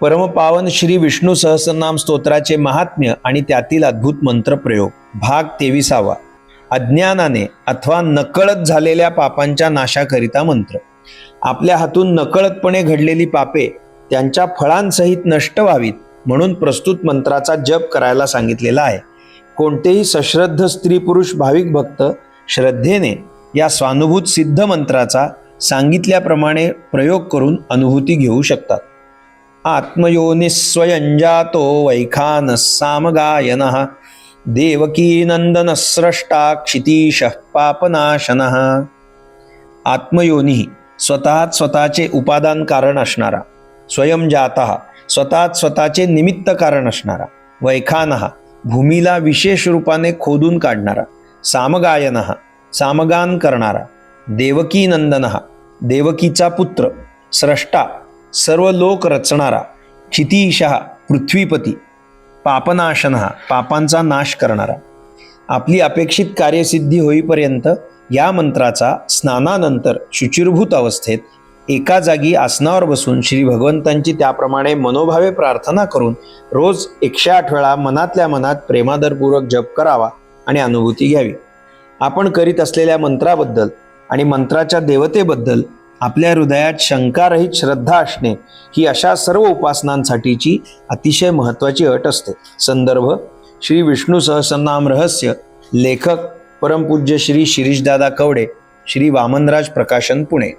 परमपावन श्री विष्णू सहस्रनाम स्तोत्राचे महात्म्य आणि त्यातील अद्भुत मंत्रप्रयोग. भाग तेविसावा. अज्ञानाने अथवा नकळत झालेल्या पापांच्या नाशाकरिता मंत्र. आपल्या हातून नकळतपणे घडलेली पापे त्यांच्या फळांसहित नष्ट व्हावीत. म्हणून प्रस्तुत मंत्राचा जप करायला सांगितलेला आहे. कोणतेही सश्रद्ध स्त्री पुरुष भाविक भक्त श्रद्धेने या स्वानुभूत सिद्ध मंत्राचा सांगितल्याप्रमाणे प्रयोग करून अनुभूती घेऊ शकतात. आत्मयोनिस्वयंजातो वैखानः सामगायनः देवकीनन्दनस्रष्टा क्षितीशः पापनाशनः। आत्मयोनी स्वतःच स्वतःचे उपादान कारण असणारा स्वयंजात स्वतःच स्वतःचे निमित्त कारण असणारा वैखानः भूमीला विशेष रूपाने खोदून काढणारा सामगायनः सामगान करणारा देवकीनंदनः देवकीचा पुत्र स्रष्टा सर्व लोक रचणारा क्षितिशः पृथ्वीपती पापनाशन पापांचा नाश करणारा. आपली अपेक्षित कार्यसिद्धी होईपर्यंत या मंत्राचा स्नानानंतर शुचिरभूत अवस्थेत एका जागी आसनावर बसून श्री भगवंतांची त्याप्रमाणे मनोभावे प्रार्थना करून रोज एकशे आठ वेळा मनातल्या मनात प्रेमादरपूर्वक जप करावा आणि अनुभूती घ्यावी. आपण करीत असलेल्या मंत्राबद्दल आणि मंत्राच्या देवतेबद्दल आपल्या हृदयात शंकारहित श्रद्धा असणे ही अशा सर्व उपासनांसाठीची अतिशय महत्त्वाची अट असते. संदर्भ श्री विष्णू सहस्रनाम रहस्य लेखक परमपूज्य श्री शिरीषदादा कवडे श्री वामनराज प्रकाशन पुणे.